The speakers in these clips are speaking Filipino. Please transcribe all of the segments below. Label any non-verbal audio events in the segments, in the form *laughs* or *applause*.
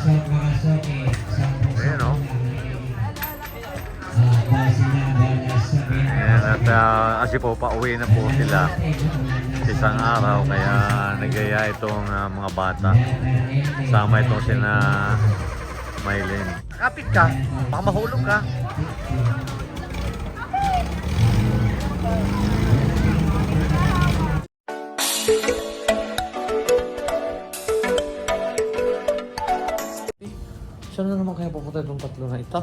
Pasok mga soke. Sampung Ayan, oh. Ah, base na Ayan, at uh, kasi po, pauwi na po sila sa isang araw. Kaya nagaya itong ah, mga bata. Sama itong sina Mylene. Kapit ka, baka mahulog ka. Saan na naman kaya pupunta itong tatlo na ito?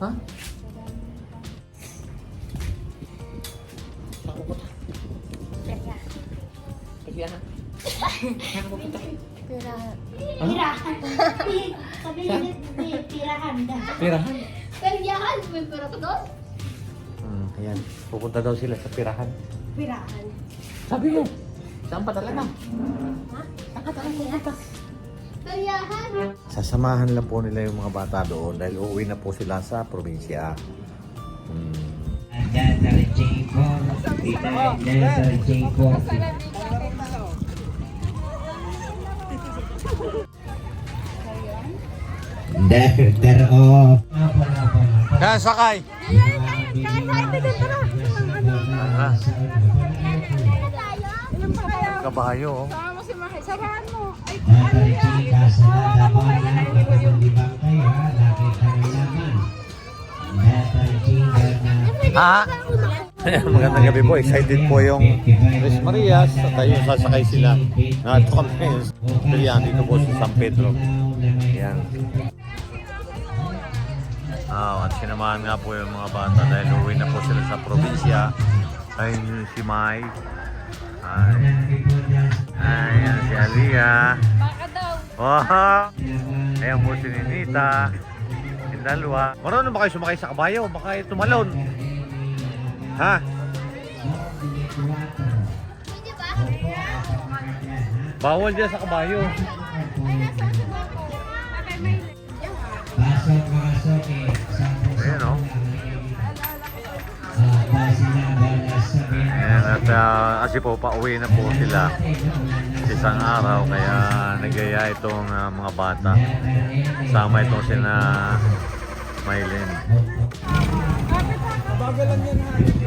Ha? Saan pupunta? Pagyan. Saan pupunta? Tirahan. Sabi niya, ni- tirahan daw. Pirahan. Peryahan! May pera ko doon? Hmm, ayan. Pupunta daw sila sa pirahan. Tirahan. Sabi mo, saan pa talaga? Saan ka talaga pupunta? Peryahan! Sasamahan lang po nila yung mga bata doon dahil uuwi na po sila sa probinsya. Hmm. Letter J4. Letter J4. Letter of. Kaya sakay! Kabayo, oh. Sarahan mo. Ay, Letter J kasalada mo kayo ha. Magandang gabi po. Excited po yung Tres Marias at ayun sasakay sila. Na ito kami Pilihan dito po sa San Pedro. Yan. Ah, at sinamahan nga po yung mga bata dahil uwi na po sila sa probinsya. Ayun yung si Mai. Ay, ayan si Aliyah. baka daw. Oh, ayan po si Ninita. Yung dalawa. Marunong ba kayo sumakay sa kabayo? Baka kayo tumalon. Ha? Bawal dyan sa kabayo. Soke. Sampung Ayan, oh. At uh, kasi po, pauwi na po sila sa isang araw. Kaya nagaya itong ah, mga bata. Sama itong sina Mylene. Magandang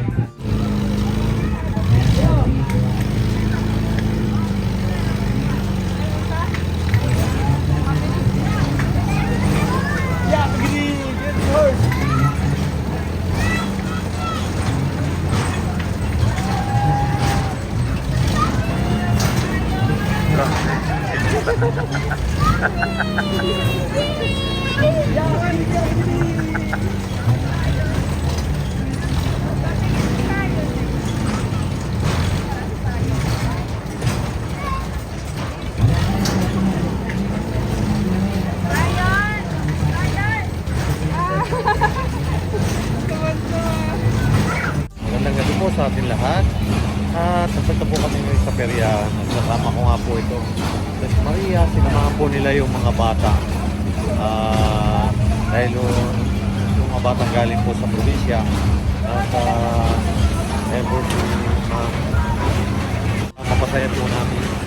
nila yung mga bata. Ah, dahil yung, mga bata galing po sa probinsya. At uh, ayun po si ma'am. Mapasaya po namin.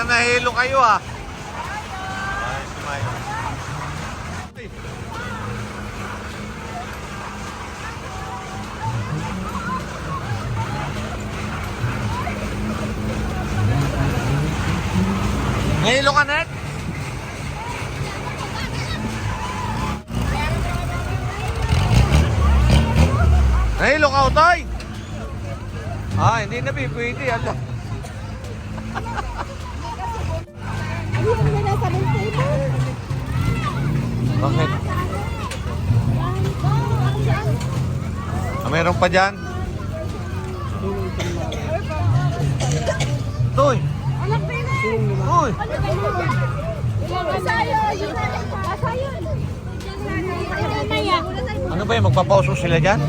Para nahilo kayo ah. Ay, si Mayo. Nahilo ka, Net? Nahilo ka, Utoy? Ah, hindi na pwede. Ano? *laughs* Bakit? Yan. Ano? Ah, meron pa dyan? Toy! Anak pina. Toy! Ano ba yung magpapauso sila dyan?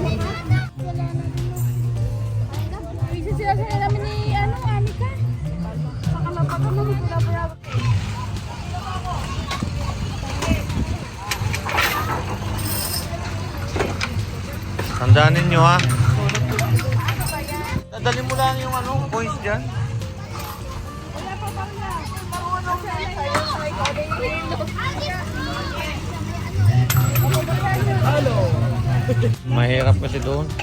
Tandaan ninyo ha. Dadali mo lang yung ano, coins dyan. Wala pa pa na. Marunong siya sa ikaw din. Mahirap kasi doon. *laughs*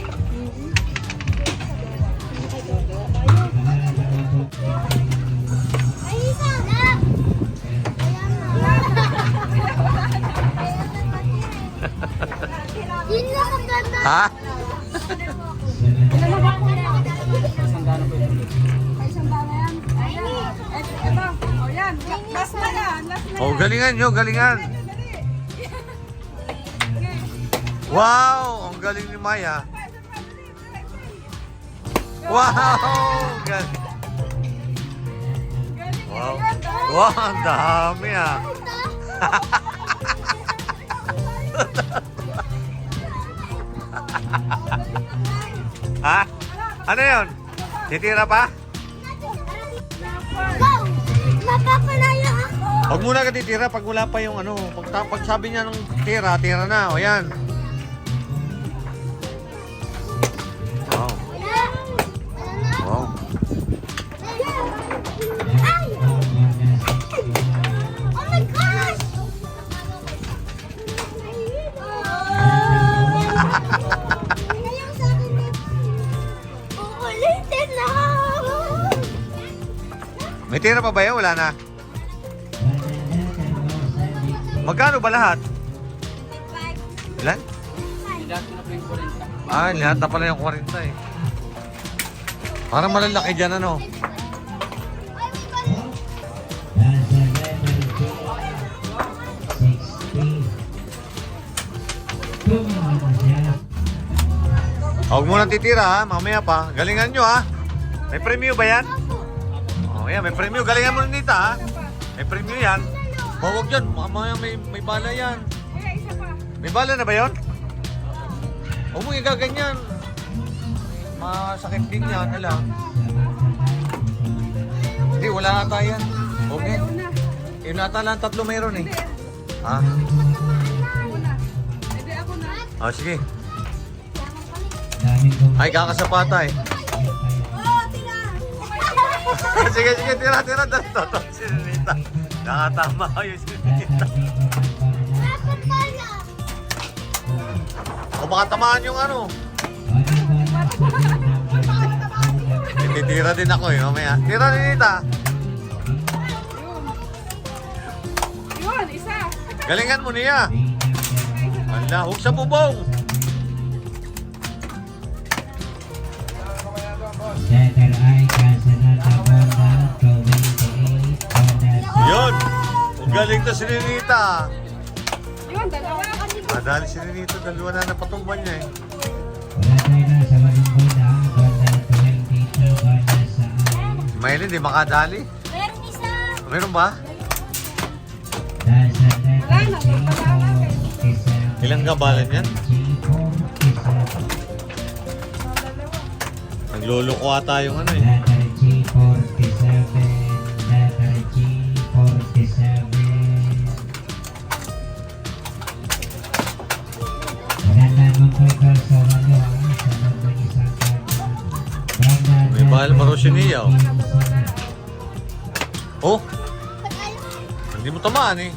Ha? Oh, galingan nyo, galingan. Wow! Ang galing ni Maya. Wow! Galing. Wow. Wow, ang dami ah. ha? Ano yun? Titira pa? Go! Mapapalaya! Huwag muna ka titira pag wala pa yung ano. Pag, pag sabi niya ng tira, tira na. O yan. Wow. Wow. *laughs* May tira pa ba yan? Wala na. Magkano ba lahat? Ilan? Ah, lahat na pala yung 40 eh. Parang malalaki dyan ano. Huwag mo nang titira ha, mamaya pa. Galingan nyo ha. May premyo ba yan? Oh, yan, may premyo. Galingan mo nita ha. May premyo yan. Oh, huwag dyan. Mamaya may, may bala yan. Kuya, isa pa. May bala na ba yon? Huwag mo igaganyan. Masakit din yan, ala. Hindi, wala ata yan. Okay. Yun ata lang tatlo mayroon eh. Ha? Hindi ako na. Ah, sige. Ay, kakasapata eh. Oh, *laughs* sige, sige, tira, tira. Dali, toto. Sinunita. Nakatama sinunita. Dapat pala! O baka tamaan yung ano. Titira din ako eh, mamaya. Tira, Ninita. Yun, isa. Galingan mo niya. Ala, huwag sa bubong. Letter I, 28, Bonda Yun. Ang galing to si Ninita. Yun, dalawa. Ah, dahil si Ninita, dalawa na napatumban niya eh. Wala tayo na sa walang Bonda, Bonda 22, Bonda sa I. Maylin, di makadali. Meron isa! Meron ba? Dahil sa letter Wala na, G, wala na. 47, Ilang gabalan yan? G, 47. Nagluloko ata yung ano eh. Marosiniya, oh. 47. Oh, hindi mo tamaan eh.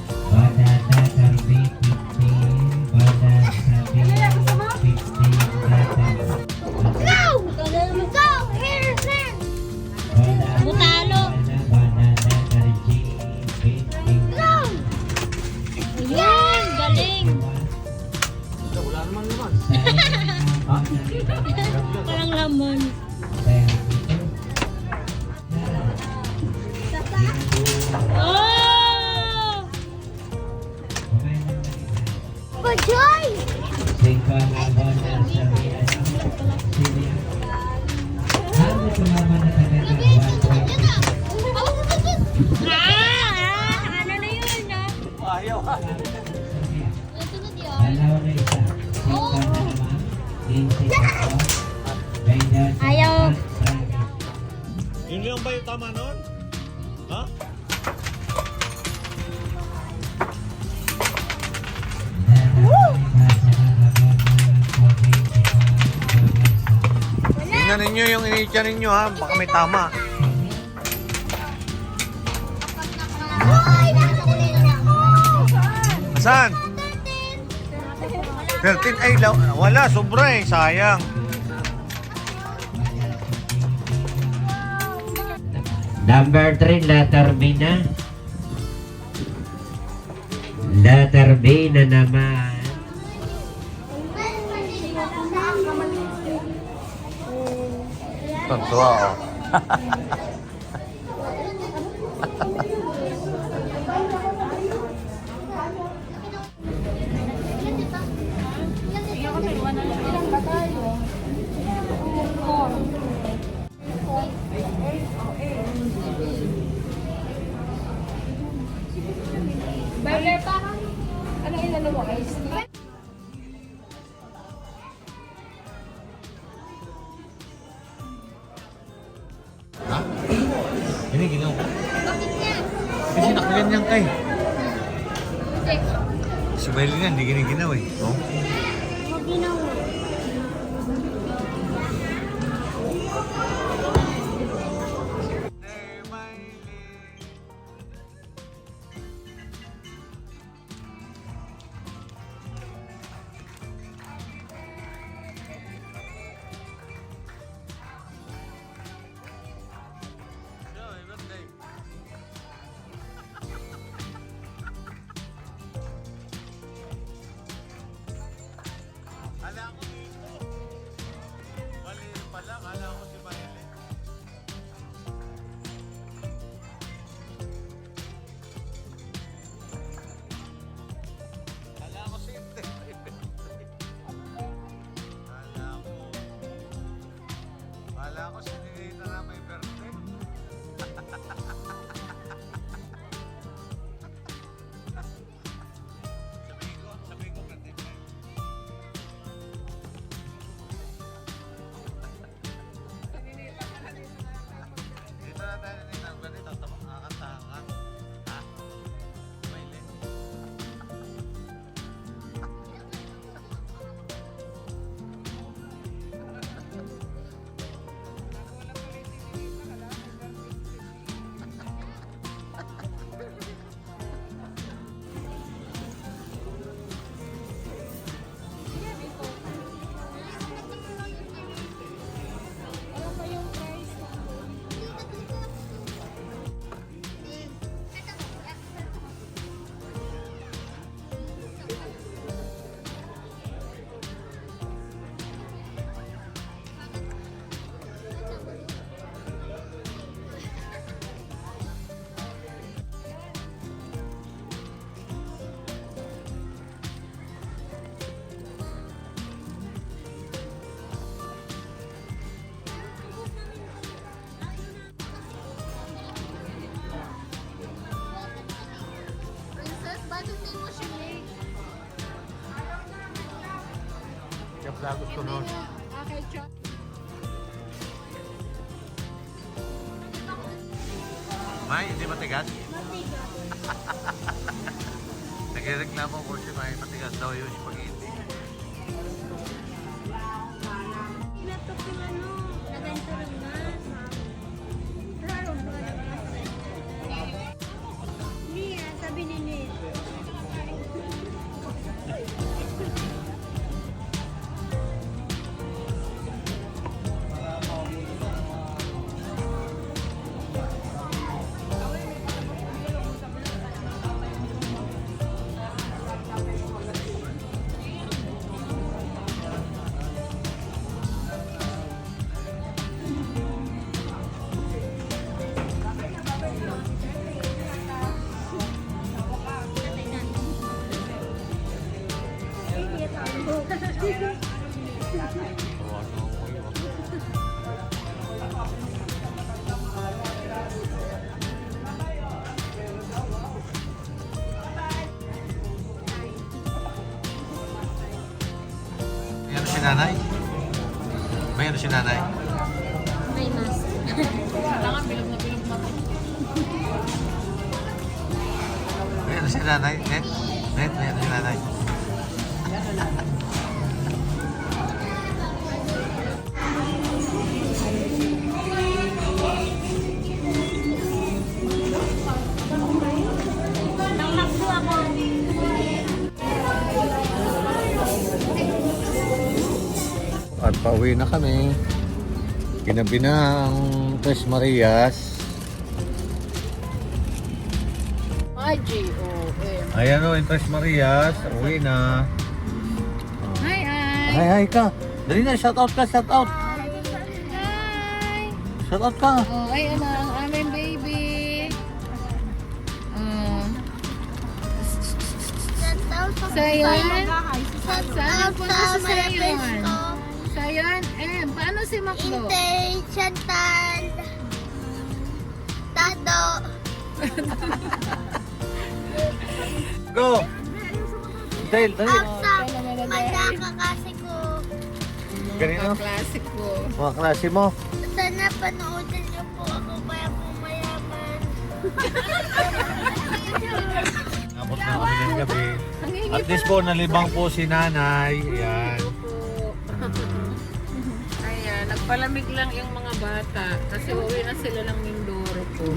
Tama nun? Ha? Tingnan ninyo yung initya ninyo ha, baka may tama. Saan? 13 ay wala, sobra eh, sayang. Number 3, letter B na. Letter B na naman. Tontuwa *laughs* Si Miley nga, hindi giniginaw eh. Oh. Kala Pala gusto nun. Okay, Chon. May, hindi matigas? Nagreklamo ko si May, matigas daw yung spaghetti. Si nanay? Net? Net, may ano si nanay? At pauwi na kami. Ginabi na ang Tres Marias. I-G-O-M. Ayan o, Tres Marias. Uwi na. Hi, Ay. Hi, hi ka. Dali na, shout out ka, shout out. Hi. Shout out ka. Oh, ay, ano, ang aming baby. Oh. Sayon? Saan po na si Sayon? Sayon, eh, paano si Makdo? Intay, Chantal, Tado, *laughs* Go! Dale, dali. Aksa, Madaka kasi ko. Ganito. Po. Mga klase mo. Sana panoodin niyo po ako kaya po mayaman. Abot na kami ng gabi. At least po, nalibang po si nanay. Ayan. Ayan, nagpalamig lang yung mga bata kasi uwi na sila ng Mindoro po.